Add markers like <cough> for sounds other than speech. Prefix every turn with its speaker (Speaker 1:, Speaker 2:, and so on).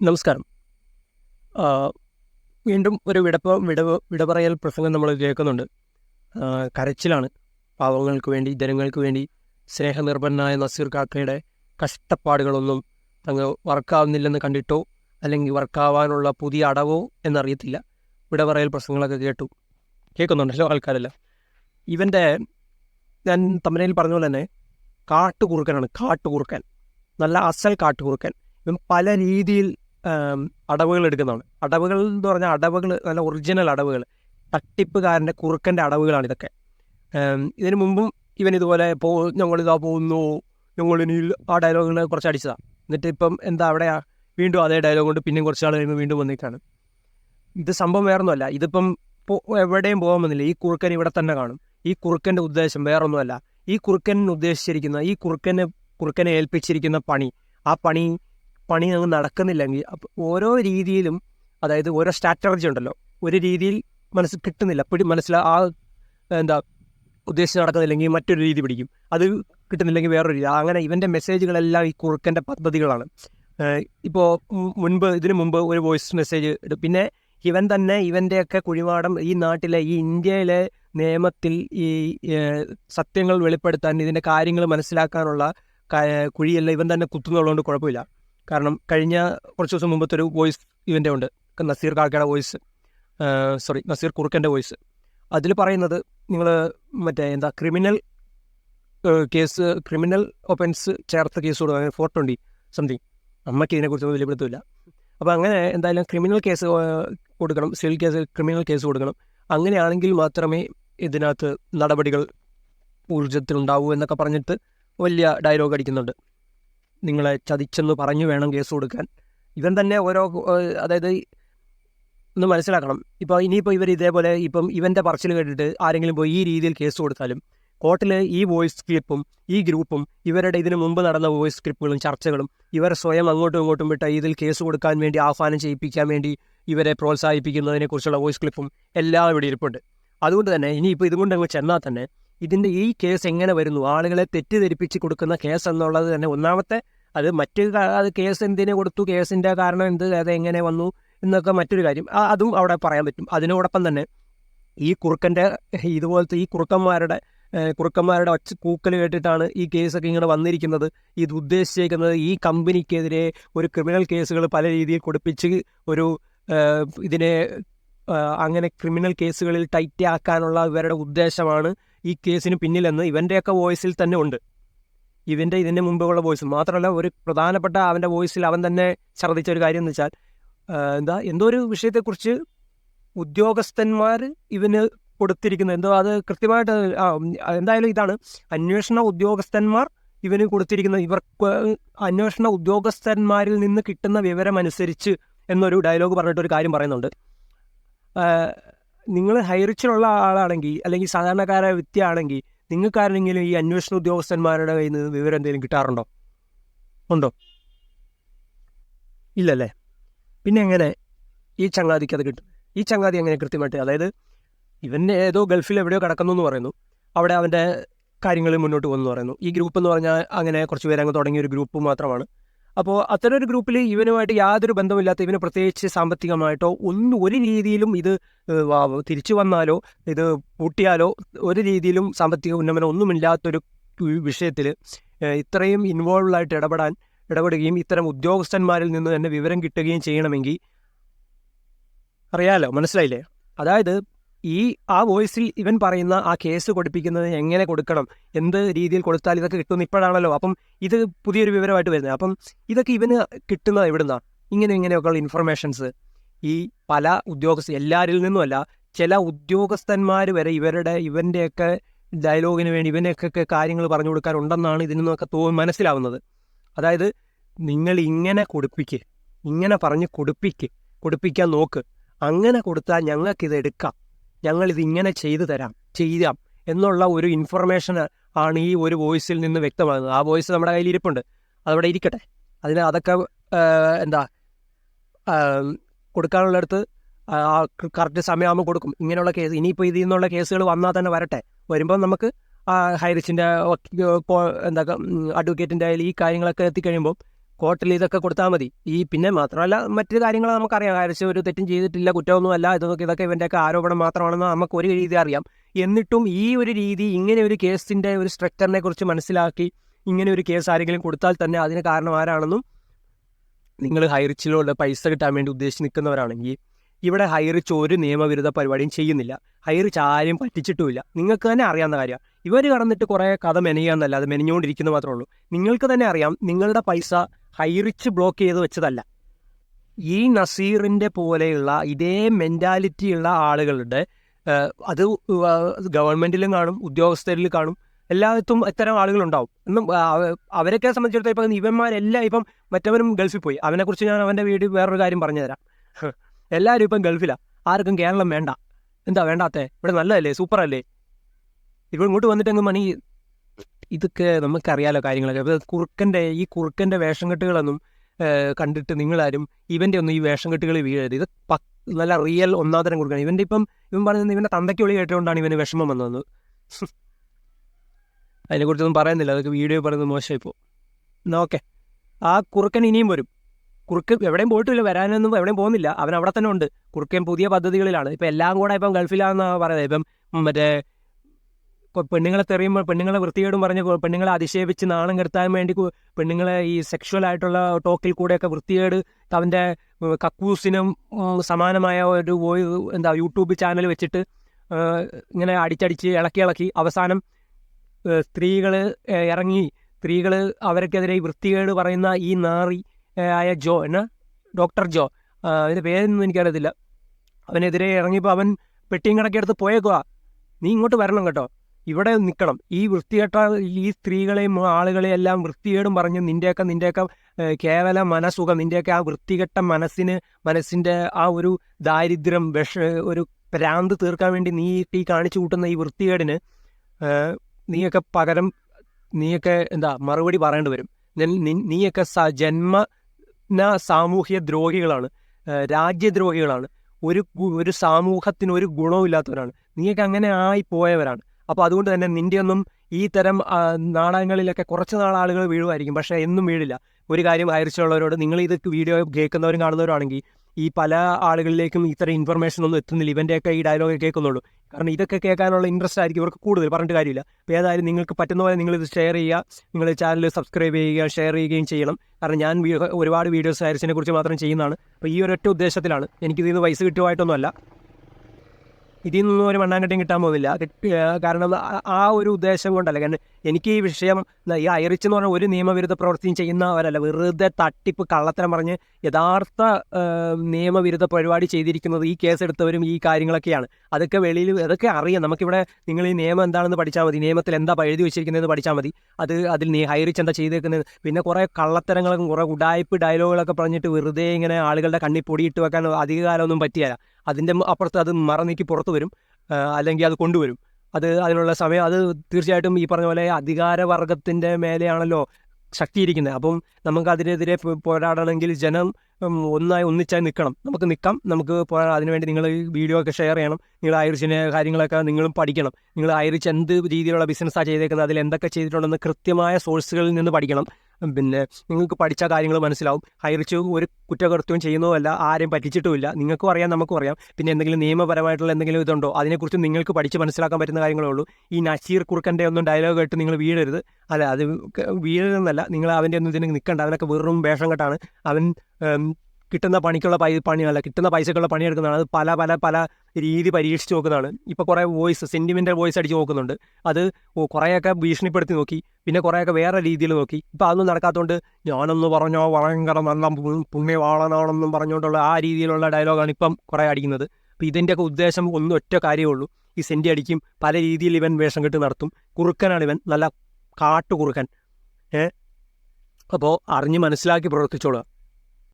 Speaker 1: നമസ്കാരം. വീണ്ടും ഒരു വിടപ്പ വിടവ് വിടപറയൽ പ്രസംഗം നമ്മൾ കേൾക്കുന്നുണ്ട്. കരച്ചിലാണ് പാവങ്ങൾക്ക് വേണ്ടി ജനങ്ങൾക്ക് വേണ്ടി സ്നേഹനിർഭരനായ നസീർ കാക്കയുടെ കഷ്ടപ്പാടുകളൊന്നും തങ്ങൾ വർക്കാവുന്നില്ലെന്ന് കണ്ടിട്ടോ? അല്ലെങ്കിൽ വർക്കാവാനുള്ള പുതിയ അടവോ എന്നറിയത്തില്ല. വിടപറയൽ പ്രസംഗങ്ങളൊക്കെ കേട്ടു. കേൾക്കുന്നുണ്ടല്ലോ ആൾക്കാരെല്ലാം? ഇവന്റെ ഞാൻ തമിഴിൽ പറഞ്ഞ പോലെ തന്നെ കാട്ടുകുറുക്കനാണ്. കാട്ടുകുറുക്കൻ. നല്ല അസൽ കാട്ടുകുറുക്കൻ. ഇവൻ പല രീതിയിൽ അടവുകൾ എടുക്കുന്നതാണ്. അടവുകൾ എന്ന് പറഞ്ഞാൽ അടവുകൾ നല്ല ഒറിജിനൽ അടവുകൾ. തട്ടിപ്പുകാരന്റെ കുറുക്കന്റെ അടവുകളാണ് ഇതൊക്കെ. ഇതിനു മുമ്പും ഇവൻ ഇതുപോലെ പോ ഞങ്ങളിതാ പോകുന്നു ഇനി ആ ഡയലോഗുകൾ കുറച്ച് അടിച്ചതാണ് എന്നിട്ട് ഇപ്പം എന്താ അവിടെ വീണ്ടും അതേ ഡയലോഗ് കൊണ്ട് പിന്നെയും കുറച്ച് നാൾ കഴിയുമ്പോൾ വീണ്ടും വന്നിട്ടാണ് ഇത് സംഭവം വേറൊന്നുമല്ല. ഇതിപ്പം എവിടെയും പോകാൻ വന്നില്ല ഈ കുറുക്കൻ ഇവിടെ തന്നെ കാണും. ഈ കുറുക്കന്റെ ഉദ്ദേശം വേറൊന്നുമല്ല. ഈ കുറുക്കൻ ഉദ്ദേശിച്ചിരിക്കുന്ന ഈ കുറുക്കനെ കുറുക്കനെ ഏൽപ്പിച്ചിരിക്കുന്ന പണി. ആ പണി പണി അങ്ങ് നടക്കുന്നില്ലെങ്കിൽ ഓരോ രീതിയിലും അതായത് ഓരോ സ്ട്രാറ്റജി ഉണ്ടല്ലോ ഒരു രീതിയിൽ മനസ്സിൽ കിട്ടുന്നില്ല. പിടി മനസ്സിൽ ആ എന്താ ഉദ്ദേശിച്ച് നടക്കുന്നില്ലെങ്കിൽ മറ്റൊരു രീതി പിടിക്കും. അത് കിട്ടുന്നില്ലെങ്കിൽ വേറൊരു രീതി. അങ്ങനെ ഇവന്റെ മെസ്സേജുകളെല്ലാം ഈ കുറുക്കന്റെ പദ്ധതികളാണ്. ഇപ്പോൾ മുൻപ് ഇതിനു മുമ്പ് ഒരു വോയിസ് മെസ്സേജ് ഇടും പിന്നെ ഇവൻ തന്നെ ഇവന്റെയൊക്കെ കുഴിമാടം ഈ നാട്ടിലെ ഈ ഇന്ത്യയിലെ നിയമത്തിൽ ഈ സത്യങ്ങൾ വെളിപ്പെടുത്താൻ ഇതിന്റെ കാര്യങ്ങൾ മനസ്സിലാക്കാനുള്ള കുഴിയെല്ലാം ഇവൻ തന്നെ കുത്തുന്നുള്ളതുകൊണ്ട് കുഴപ്പമില്ല. കാരണം കഴിഞ്ഞ കുറച്ച് ദിവസം മുമ്പത്തെ ഒരു വോയിസ് ഇവന്റെ ഉണ്ട്. നസീർ കാക്കയുടെ വോയിസ് സോറി നസീർ കുറുക്കന്റെ വോയിസ്. അതിൽ പറയുന്നത് നിങ്ങൾ മറ്റേ എന്താ ക്രിമിനൽ കേസ് ക്രിമിനൽ ഒഫൻസ് ചേർത്ത കേസ് കൊടുക്കുക ഫോർ ട്വന്റി സംതിങ്. അമ്മയ്ക്ക് ഇതിനെക്കുറിച്ച് വലിയ പിടുത്തമില്ല അപ്പോൾ അങ്ങനെ എന്തായാലും ക്രിമിനൽ കേസ് കൊടുക്കണം സിവിൽ കേസ് ക്രിമിനൽ കേസ് കൊടുക്കണം. അങ്ങനെയാണെങ്കിൽ മാത്രമേ ഇതിനകത്ത് നടപടികൾ ഊർജത്തിലുണ്ടാവൂ എന്നൊക്കെ പറഞ്ഞിട്ട് വലിയ ഡയലോഗ് അടിക്കുന്നുണ്ട്. നിങ്ങളെ ചതിച്ചെന്ന് പറഞ്ഞു വേണം കേസ് കൊടുക്കാൻ. ഇവൻ തന്നെ ഓരോ അതായത് ഒന്ന് മനസ്സിലാക്കണം. ഇപ്പോൾ ഇനിയിപ്പോൾ ഇവർ ഇതേപോലെ ഇപ്പം ഇവന്റെ പറച്ചിൽ കേട്ടിട്ട് ആരെങ്കിലും പോയി ഈ രീതിയിൽ കേസ് കൊടുത്താലും കോർട്ടിൽ ഈ വോയിസ് ക്ലിപ്പും ഈ ഗ്രൂപ്പും ഇവരുടെ ഇതിനു മുമ്പ് നടന്ന വോയിസ് ക്ലിപ്പുകളും ചർച്ചകളും ഇവർ സ്വയം അങ്ങോട്ടും ഇങ്ങോട്ടും വിട്ട ഇതിൽ കേസ് കൊടുക്കാൻ വേണ്ടി ആഹ്വാനം ചെയ്യിപ്പിക്കാൻ വേണ്ടി ഇവരെ പ്രോത്സാഹിപ്പിക്കുന്നതിനെക്കുറിച്ചുള്ള വോയിസ് ക്ലിപ്പും എല്ലാം ഇവിടെ ഇരിപ്പുണ്ട്. അതുകൊണ്ട് തന്നെ ഇനിയിപ്പോൾ ഇതുകൊണ്ട് അങ്ങ് ചെന്നാൽ തന്നെ ഇതിന്റെ ഈ കേസ് എങ്ങനെ വരുന്നു? ആളുകളെ തെറ്റിദ്ധരിപ്പിച്ച് കൊടുക്കുന്ന കേസ് എന്നുള്ളത് തന്നെ ഒന്നാമത്തെ അത് മറ്റ് കേസ് എന്തിനു കൊടുത്തു? കേസിന്റെ കാരണം എന്ത്? അത് എങ്ങനെ വന്നു? എന്നൊക്കെ മറ്റൊരു കാര്യം. അതും അവിടെ പറയാൻ പറ്റും. അതിനോടൊപ്പം തന്നെ ഈ കുറുക്കന്റെ ഇതുപോലത്തെ ഈ കുറുക്കന്മാരുടെ കുറുക്കന്മാരുടെ ഒച്ച കൂക്കൽ കേട്ടിട്ടാണ് ഈ കേസൊക്കെ ഇങ്ങനെ വന്നിരിക്കുന്നത്. ഇത് ഉദ്ദേശിച്ചേക്കുന്നത് ഈ കമ്പനിക്കെതിരെ ഒരു ക്രിമിനൽ കേസുകൾ പല രീതിയിൽ കൊടുപ്പിച്ച് ഒരു ഇതിനെ അങ്ങനെ ക്രിമിനൽ കേസുകളിൽ ടൈറ്റ് ആക്കാനുള്ള ഇവരുടെ ഉദ്ദേശമാണ്. ഈ കേസിന് പിന്നിലെന്ന് ഇവന്റെയൊക്കെ വോയിസിൽ തന്നെ ഉണ്ട്. ഇവന്റെ ഇതിന് മുമ്പുള്ള വോയിസ്. മാത്രമല്ല ഒരു പ്രധാനപ്പെട്ട അവന്റെ വോയിസിൽ അവൻ തന്നെ ഛർദ്ദിച്ച ഒരു കാര്യം എന്ന് വെച്ചാൽ എന്താ എന്തോ ഒരു വിഷയത്തെക്കുറിച്ച് ഉദ്യോഗസ്ഥന്മാർ ഇവന് കൊടുത്തിരിക്കുന്നത്. എന്തോ അത് കൃത്യമായിട്ട് എന്തായാലും ഇതാണ്. അന്വേഷണ ഉദ്യോഗസ്ഥന്മാർ ഇവന് കൊടുത്തിരിക്കുന്ന ഇവർക്ക് അന്വേഷണ ഉദ്യോഗസ്ഥന്മാരിൽ നിന്ന് കിട്ടുന്ന വിവരം അനുസരിച്ച് എന്നൊരു ഡയലോഗ് പറഞ്ഞിട്ട് ഒരു കാര്യം പറയുന്നുണ്ട്. നിങ്ങൾ ഹൈറിച്ചിലുള്ള ആളാണെങ്കിൽ അല്ലെങ്കിൽ സാധാരണക്കാരായ വ്യക്തിയാണെങ്കിൽ നിങ്ങൾക്കാരെങ്കിലും ഈ അന്വേഷണ ഉദ്യോഗസ്ഥന്മാരുടെ കയ്യിൽ നിന്ന് വിവരം എന്തെങ്കിലും കിട്ടാറുണ്ടോ? ഉണ്ടോ? ഇല്ലല്ലേ? പിന്നെ എങ്ങനെ ഈ ചങ്ങാതിക്ക് അത് കിട്ടും? ഈ ചങ്ങാതി എങ്ങനെ കൃത്യമായിട്ട് അതായത് ഇവൻ ഏതോ ഗൾഫിൽ എവിടെയോ കിടക്കുന്നു എന്ന് പറയുന്നു. അവിടെ അവന്റെ കാര്യങ്ങൾ മുന്നോട്ട് പോകുന്നു പറയുന്നു. ഈ ഗ്രൂപ്പ് എന്ന് പറഞ്ഞാൽ അങ്ങനെ കുറച്ച് പേര് അങ്ങ് തുടങ്ങിയ ഒരു ഗ്രൂപ്പ് മാത്രമാണ്. അപ്പോൾ അത്തരം ഒരു ഗ്രൂപ്പിൽ ഇവനുമായിട്ട് യാതൊരു ബന്ധമില്ലാത്ത ഇവന് പ്രത്യേകിച്ച് സാമ്പത്തികമായിട്ടോ ഒന്നും ഒരു രീതിയിലും ഇത് തിരിച്ചു വന്നാലോ ഇത് പൂട്ടിയാലോ ഒരു രീതിയിലും സാമ്പത്തിക ഉന്നമനം ഒന്നുമില്ലാത്തൊരു വിഷയത്തിൽ ഇത്രയും ഇൻവോൾവ് ആയിട്ട് ഇടപെടാൻ ഇടപെടുകയും ഇത്തരം ഉദ്യോഗസ്ഥന്മാരിൽ നിന്ന് തന്നെ വിവരം കിട്ടുകയും ചെയ്യണമെങ്കിൽ അറിയാലോ? മനസ്സിലായില്ലേ? അതായത് ഈ ആ വോയിസിൽ ഇവൻ പറയുന്ന ആ കേസ് കൊടുപ്പിക്കുന്നത് എങ്ങനെ കൊടുക്കണം? എന്ത് രീതിയിൽ കൊടുത്താൽ ഇതൊക്കെ കിട്ടുമെന്ന് ഇപ്പോഴാണല്ലോ. അപ്പം ഇത് പുതിയൊരു വിവരമായിട്ട് വരുന്നത്. അപ്പം ഇതൊക്കെ ഇവന് കിട്ടുന്നത് എവിടുന്നാ? ഇങ്ങനെ ഇങ്ങനെയൊക്കെയുള്ള ഇൻഫർമേഷൻസ് ഈ പല ഉദ്യോഗസ്ഥ എല്ലാവരിൽ നിന്നുമല്ല ചില ഉദ്യോഗസ്ഥന്മാർ വരെ ഇവരുടെ ഇവന്റെയൊക്കെ ഡയലോഗിന് വേണ്ടി ഇവനെയൊക്കെ കാര്യങ്ങൾ പറഞ്ഞു കൊടുക്കാറുണ്ടെന്നാണ് ഇതിൽ നിന്നൊക്കെ തോ മനസ്സിലാവുന്നത്. അതായത് നിങ്ങൾ ഇങ്ങനെ കൊടുപ്പിക്ക്. ഇങ്ങനെ പറഞ്ഞ് കൊടുപ്പിക്ക്. കൊടുപ്പിക്കാൻ നോക്ക്. അങ്ങനെ കൊടുത്താൽ ഞങ്ങൾക്കിത് എടുക്കാം. ഞങ്ങളിത് ഇങ്ങനെ ചെയ്തു തരാം ചെയ്യാം എന്നുള്ള ഒരു ഇൻഫർമേഷൻ ആണ് ഈ ഒരു വോയിസിൽ നിന്ന് വ്യക്തമാകുന്നത്. ആ വോയിസ് നമ്മുടെ കയ്യിൽ ഇരിപ്പുണ്ട്. അതവിടെ ഇരിക്കട്ടെ. അതിന് അതൊക്കെ എന്താ കൊടുക്കാനുള്ളടത്ത് ആ കറക്റ്റ് സമയമാകുമ്പോൾ കൊടുക്കും. ഇങ്ങനെയുള്ള കേസ് ഇനിയിപ്പോൾ ഇതിൽ നിന്നുള്ള കേസുകൾ വന്നാൽ തന്നെ വരട്ടെ. വരുമ്പോൾ നമുക്ക് ഹൈറിച്ചിന്റെ എന്താ അഡ്വക്കേറ്റിന്റെ ഈ കാര്യങ്ങളൊക്കെ എത്തിക്കഴിയുമ്പോൾ കോർട്ടിൽ ഇതൊക്കെ കൊടുത്താൽ മതി. ഈ പിന്നെ മാത്രമല്ല മറ്റു കാര്യങ്ങൾ നമുക്കറിയാം. ഹരിച്ച് ഒരു തെറ്റും ചെയ്തിട്ടില്ല കുറ്റമൊന്നും അല്ല ഇതൊക്കെ ഇതൊക്കെ ഇവന്റെയൊക്കെ ആരോപണം മാത്രമാണെന്ന് നമുക്ക് ഒരു രീതി അറിയാം. എന്നിട്ടും ഈ ഒരു രീതി ഇങ്ങനെ ഒരു കേസിന്റെ ഒരു സ്ട്രക്ചറിനെ കുറിച്ച് മനസ്സിലാക്കി ഇങ്ങനെ ഒരു കേസ് ആരെങ്കിലും കൊടുത്താൽ തന്നെ അതിന് കാരണം ആരാണെന്നും നിങ്ങൾ ഹൈറിച്ചിലുള്ള പൈസ കിട്ടാൻ വേണ്ടി ഉദ്ദേശിച്ച് നിൽക്കുന്നവരാണെങ്കിൽ ഇവിടെ ഹൈറിച്ച് ഒരു നിയമവിരുദ്ധ പരിപാടിയും ചെയ്യുന്നില്ല. ഹൈറിച്ച് ആരെയും പറ്റിച്ചിട്ടുമില്ല. നിങ്ങൾക്ക് തന്നെ അറിയാവുന്ന കാര്യമാണ് ഇവർ കടന്നിട്ട് കുറേ കഥ മെനയാന്നല്ല അത് മെനഞ്ഞുകൊണ്ടിരിക്കുന്നത് മാത്രമേ ഉള്ളൂ. നിങ്ങൾക്ക് തന്നെ അറിയാം നിങ്ങളുടെ പൈസ ഹൈറിച്ച് ബ്ലോക്ക് ചെയ്ത് വെച്ചതല്ല. ഈ നസീറിന്റെ പോലെയുള്ള ഇതേ മെന്റാലിറ്റിയുള്ള ആളുകളുടെ അത് ഗവൺമെന്റിലും കാണും ഉദ്യോഗസ്ഥരിൽ കാണും എല്ലായിടത്തും ഇത്തരം ആളുകളുണ്ടാവും. എന്നും അവരൊക്കെ സംബന്ധിച്ചിടത്തോളം ഇപ്പം ഇവന്മാരെല്ലാം ഇപ്പം മറ്റവരും ഗൾഫിൽ പോയി. അവനെക്കുറിച്ച് ഞാൻ അവന്റെ വീട് വേറൊരു കാര്യം പറഞ്ഞു പറഞ്ഞുതരാം. <laughs> എല്ലാവരും ഇപ്പം ഗൾഫിലാണ് ആർക്കും കേരളം വേണ്ട. എന്താ വേണ്ടാത്തേ? ഇവിടെ നല്ലതല്ലേ? സൂപ്പറല്ലേ? ഇപ്പോൾ ഇങ്ങോട്ട് വന്നിട്ടെങ്കിൽ മണി ഇതൊക്കെ നമുക്കറിയാലോ കാര്യങ്ങളൊക്കെ. കുറുക്കന്റെ ഈ കുറുക്കന്റെ വേഷം കെട്ടുകളൊന്നും കണ്ടിട്ട് നിങ്ങളാരും ഇവന്റെ ഒന്നും ഈ വേഷം കെട്ടുകൾ വീഴരുത്. ഇത് നല്ല റിയൽ ഒന്നാതരം കുറുക്കാണ് ഇവന്റെ ഇപ്പം ഇവൻ പറഞ്ഞത് ഇവന്റെ തന്തയ്ക്ക് വിളി കേട്ടുകൊണ്ടാണ് ഇവന് വിഷമം വന്നത്. <laughs> അതിനെക്കുറിച്ചൊന്നും പറയുന്നില്ല. അതൊക്കെ വീഡിയോ പറയുന്നത് മോശമായിപ്പോൾ എന്നാൽ ഓക്കെ. ആ കുറുക്കൻ ഇനിയും വരും. കുറുക്ക് എവിടെയും പോയിട്ടില്ല. വരാനൊന്നും എവിടെയും പോകുന്നില്ല. അവൻ അവിടെ തന്നെ ഉണ്ട്. കുറുക്കൻ പുതിയ പദ്ധതികളിലാണ്. ഇപ്പം എല്ലാം കൂടെ ഇപ്പം ഗൾഫിലാണെന്നാണ് പറയുന്നത്. ഇപ്പം മറ്റേ പെണ്ണുങ്ങളെ തെറിയുമ്പോൾ പെണ്ണുങ്ങളെ വൃത്തികേടും പറഞ്ഞ് പെണ്ണുങ്ങളെ അതിശേപിച്ച് നാണം കെടുത്താൻ വേണ്ടി പെണ്ണുങ്ങളെ ഈ സെക്ഷുവൽ ആയിട്ടുള്ള ടോക്കിൽ കൂടെയൊക്കെ വൃത്തികേട് അവന്റെ കക്കൂസിനും സമാനമായ ഒരു എന്താ യൂട്യൂബ് ചാനൽ വെച്ചിട്ട് ഇങ്ങനെ അടിച്ചടിച്ച് ഇളക്കി ഇളക്കി അവസാനം സ്ത്രീകൾ ഇറങ്ങി. സ്ത്രീകൾ അവർക്കെതിരെ വൃത്തികേട് പറയുന്ന ഈ നാറി ആയ ജോ എന്നാ? Doctor Joe. അതിന്റെ പേരൊന്നും എനിക്കറിയത്തില്ല. അവനെതിരെ ഇറങ്ങിയപ്പോൾ അവൻ പെട്ടിയും കണക്കെടുത്ത് പോയേക്കുക നീ ഇങ്ങോട്ട് വരണം കേട്ടോ. ഇവിടെ നിൽക്കണം ഈ വൃത്തികെട്ട ഈ സ്ത്രീകളെയും ആളുകളെയും എല്ലാം വൃത്തികേടും പറഞ്ഞ് നിന്റെയൊക്കെ നിന്റെയൊക്കെ കേവല മനസുഖം നിന്റെയൊക്കെ ആ വൃത്തികെട്ട മനസ്സിന് മനസ്സിന്റെ ആ ഒരു ദാരിദ്ര്യം വിഷ ഒരു പ്രാന്ത് തീർക്കാൻ വേണ്ടി നീ ഈ കാണിച്ചു കൂട്ടുന്ന ഈ വൃത്തികേടിന് നീയൊക്കെ പകരം നീയൊക്കെ എന്താ മറുപടി പറയേണ്ടി വരും. നീയൊക്കെ സ ജന്മ സാമൂഹ്യ ദ്രോഹികളാണ്. രാജ്യദ്രോഹികളാണ് ഒരു ഒരു സമൂഹത്തിന് ഒരു ഗുണവും ഇല്ലാത്തവരാണ് നീയൊക്കെ അങ്ങനെ ആയി പോയവരാണ്. അപ്പോൾ അതുകൊണ്ട് തന്നെ നിന്റെയൊന്നും ഈ തരം നാണയങ്ങളിലൊക്കെ കുറച്ച് നാൾ ആളുകൾ വീഴുമായിരിക്കും. പക്ഷേ എന്നും വീഴില്ല. ഒരു കാര്യം അയച്ചുള്ളവരോട് നിങ്ങൾ ഇത് വീഡിയോ കേൾക്കുന്നവരും കാണുന്നവരാണെങ്കിൽ ഈ പല ആളുകളിലേക്കും ഇത്തരം ഇൻഫർമേഷൻ ഒന്നും എത്തുന്നില്ല. ഇവന്റെയൊക്കെ ഈ ഡയലോഗ് കേൾക്കുന്നുള്ളൂ. കാരണം ഇതൊക്കെ കേൾക്കാനുള്ള ഇൻട്രസ്റ്റ് ആയിരിക്കും ഇവർക്ക് കൂടുതൽ. പറഞ്ഞിട്ട് കാര്യമില്ല. അപ്പോൾ ഏതായാലും നിങ്ങൾക്ക് പറ്റുന്ന പോലെ നിങ്ങളിത് ഷെയർ ചെയ്യുക. നിങ്ങൾ ചാനൽ സബ്സ്ക്രൈബ് ചെയ്യുക ഷെയർ ചെയ്യുകയും ചെയ്യണം. കാരണം ഞാൻ ഒരുപാട് വീഡിയോസ് ഹയർസിനെ കുറിച്ച് മാത്രം ചെയ്യുന്നതാണ്. അപ്പോൾ ഈ ഒരൊറ്റ ഉദ്ദേശത്തിലാണ്. എനിക്കിതിൽ നിന്ന് പൈസ കിട്ടുമായിട്ടൊന്നുമല്ല ഇതിൽ നിന്നും ഒരു മണ്ണാങ്കട്ടയും കിട്ടാൻ പോകുന്നില്ല. കാരണം ആ- ഒരു ഉദ്ദേശം കൊണ്ടല്ല. കാരണം എനിക്ക് ഈ വിഷയം ഈ അയറിച്ച് എന്ന് പറഞ്ഞാൽ ഒരു നിയമവിരുദ്ധ പ്രവൃത്തിയും ചെയ്യുന്നവരല്ല വെറുതെ തട്ടിപ്പ് കള്ളത്തരം പറഞ്ഞ് യഥാർത്ഥ നിയമവിരുദ്ധ പരിപാടി ചെയ്തിരിക്കുന്നത് ഈ കേസ് എടുത്തവരും ഈ കാര്യങ്ങളൊക്കെയാണ്. അതൊക്കെ വെളിയിൽ അതൊക്കെ അറിയാം. നമുക്കിവിടെ നിങ്ങൾ ഈ നിയമം എന്താണെന്ന് പഠിച്ചാൽ മതി. നിയമത്തിൽ എന്താ എഴുതി വെച്ചിരിക്കുന്നതെന്ന് പഠിച്ചാൽ മതി. അത് അതിൽ നീ ഹൈറിച്ച് എന്താ ചെയ്തേക്കുന്നത്? പിന്നെ കുറേ കള്ളത്തരങ്ങളൊക്കെ കുറേ ഉടായ്പ് ഡയലോഗുകളൊക്കെ പറഞ്ഞിട്ട് വെറുതെ ഇങ്ങനെ ആളുകളുടെ കണ്ണിൽ പൊടിയിട്ട് വെക്കാൻ അധികകാലമൊന്നും പറ്റിയല്ല. അതിന്റെ അപ്പുറത്ത് അത് മറനീക്കി പുറത്തു വരും അല്ലെങ്കിൽ അത് കൊണ്ടുവരും. അത് അതിനുള്ള സമയം അത് തീർച്ചയായിട്ടും ഈ പറഞ്ഞ പോലെ അധികാരവർഗത്തിന്റെ മേലെയാണല്ലോ ശക്തിയിരിക്കുന്നത്. അപ്പം നമുക്ക് അതിനെതിരെ പോരാടണമെങ്കിൽ ജനം ഒന്നായി ഒന്നിച്ചായി നിൽക്കണം. നമുക്ക് നിൽക്കാം. നമുക്ക് അതിനുവേണ്ടി നിങ്ങൾ വീഡിയോ ഒക്കെ ഷെയർ ചെയ്യണം. നിങ്ങൾ ഐറിച്ചിനെ കാര്യങ്ങളൊക്കെ നിങ്ങളും പഠിക്കണം. നിങ്ങൾ ഐറിച്ച് എന്ത് രീതിയിലുള്ള ബിസിനസ്സാണ് ചെയ്തേക്കുന്നത് അതിൽ എന്തൊക്കെ ചെയ്തിട്ടുണ്ടെന്ന് കൃത്യമായ സോഴ്സുകളിൽ നിന്ന് പഠിക്കണം. പിന്നെ നിങ്ങൾക്ക് പഠിച്ച കാര്യങ്ങൾ മനസ്സിലാവും. ഹൈറിച്ച് ഒരു കുറ്റകൃത്യവും ചെയ്യുന്നതല്ല ആരെയും പറ്റിച്ചിട്ടുമില്ല. നിങ്ങൾക്കും അറിയാം നമുക്കും അറിയാം. പിന്നെ എന്തെങ്കിലും നിയമപരമായിട്ടുള്ള എന്തെങ്കിലും ഇതുണ്ടോ? അതിനെക്കുറിച്ച് നിങ്ങൾക്ക് പഠിച്ച് മനസ്സിലാക്കാൻ പറ്റുന്ന കാര്യങ്ങളേ ഉള്ളൂ. ഈ നഷീർ കുറുക്കന്റെ ഒന്നും ഡയലോഗ് കേട്ട് നിങ്ങൾ വീഴരുത്. അല്ല അത് വീഴരുതെന്നല്ല. നിങ്ങൾ അവന്റെ ഒന്നും ഇതിന് നിൽക്കണ്ട. അവനൊക്കെ വെറും വേഷം കെട്ടാണ്. അവൻ കിട്ടുന്ന പണിക്കുള്ള പൈ പണിയല്ല കിട്ടുന്ന പൈസക്കുള്ള പണിയെടുക്കുന്നതാണ്. അത് പല പല പല രീതി പരീക്ഷിച്ച് നോക്കുന്നതാണ്. ഇപ്പോൾ കുറേ വോയിസ് സെന്റിമെന്റൽ വോയിസ് അടിച്ച് നോക്കുന്നുണ്ട്. അത് കുറേയൊക്കെ ഭീഷണിപ്പെടുത്തി നോക്കി. പിന്നെ കുറേയൊക്കെ വേറെ രീതിയിൽ നോക്കി. ഇപ്പോൾ അതൊന്നും നടക്കാത്തതുകൊണ്ട് ഞാനൊന്ന് പറഞ്ഞോ ഭയങ്കര നല്ല പുണ്യവാളനാണെന്നും പറഞ്ഞുകൊണ്ടുള്ള ആ രീതിയിലുള്ള ഡയലോഗാണ് ഇപ്പം കുറേ അടിക്കുന്നത്. അപ്പോൾ ഇതിന്റെയൊക്കെ ഉദ്ദേശം ഒന്നും ഒറ്റ കാര്യമേ ഉള്ളൂ. ഈ സെന്റി അടിക്കും. പല രീതിയിൽ ഇവൻ വേഷം കെട്ട് നടത്തും. കുറുക്കനാണ് ഇവൻ. നല്ല കാട്ടു കുറുക്കൻ ഏ? അപ്പോൾ അറിഞ്ഞ് മനസ്സിലാക്കി പ്രവർത്തിച്ചോളുക.